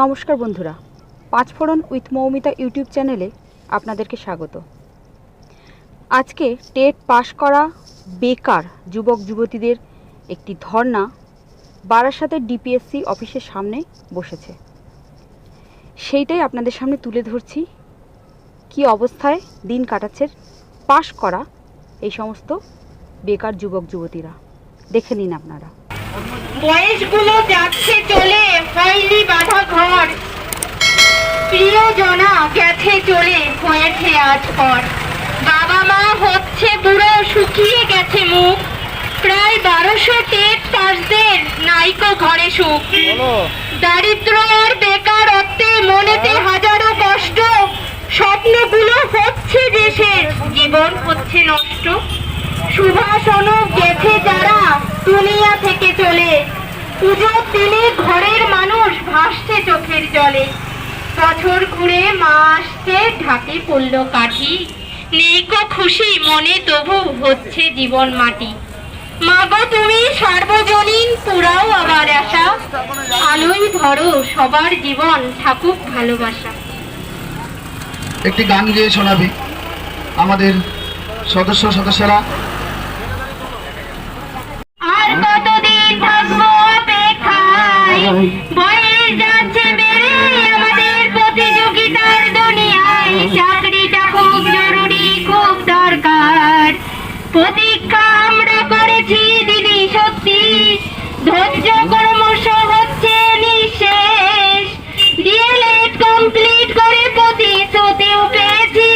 নমস্কার বন্ধুরা পাঁচফোড়ন with Moumita YouTube চ্যানেলে আপনাদেরকে স্বাগত। আজকে টেট পাশ করা বেকার যুবক যুবতীদের একটি ধর্না বারাসাতের ডিপিএসসি অফিসের সামনে বসেছে। সেইটাই আপনাদের সামনে তুলে ধরছি, কি অবস্থায় দিন কাটাচ্ছে পাশ করা এই সমস্ত বেকার যুবক যুবতীরা। দেখে নিন আপনারা। বয়সগুলো যাচ্ছে চলে হয়নি বাধা ঘর। প্রিয়জনা গেছে চলে হয়েছে আজ পর। বাবা মা হচ্ছে বুড়ো শুকিয়ে গেছে মুখ। প্রায় বারোশো টেট পাসদের নাইকো ঘরে সুখ। দারিদ্র আর বেকারত্বে মনেতে হাজারো কষ্ট। স্বপ্নগুলো হচ্ছে দেশের জীবন হচ্ছে নষ্ট। সুভাষণ গেছে যারা দুনিয়া থেকে চলে। পুজোর দিনে ঘরের মানুষ ভাসছে চোখের জলে। বছর ঘুরে মা আসছে, ঢাকে কাঠি। খুশি, মনে তবু হচ্ছে জীবন মাটি। তুমি পুরাও আবার আশা। আলোই ধরো সবার জীবন থাকুক ভালোবাসা। একটি গান গিয়ে শোনাবে। আমাদের সদস্য, সদস্যরা প্রতীক্ষা আমরা করেছি দিদি সত্যি। ধৈর্য কর্মশ হচ্ছে নিঃশেষ। ডিএলএড কমপ্লিট করে প্রতিশ্রুতিও পেয়েছি।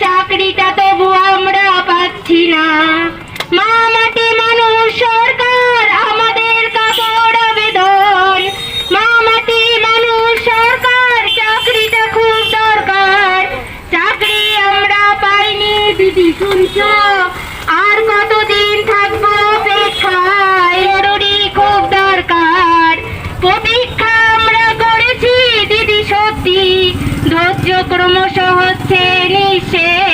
চাকরিটা তবু আমরা পাচ্ছি না। মা মানুষ সরকার, আমাদের কাপড় আবেদন। মা মানুষ সরকার, চাকরিটা খুব দরকার। চাকরি আমরা পাইনি, দিদি শুনছো? আর কতদিন থাকব অপেক্ষায়? ওরই খুব দরকার। প্রতীক্ষা আমরা করেছি, দিদি সত্যি। ধৈর্য ক্রমশ হচ্ছে নিঃশেষ।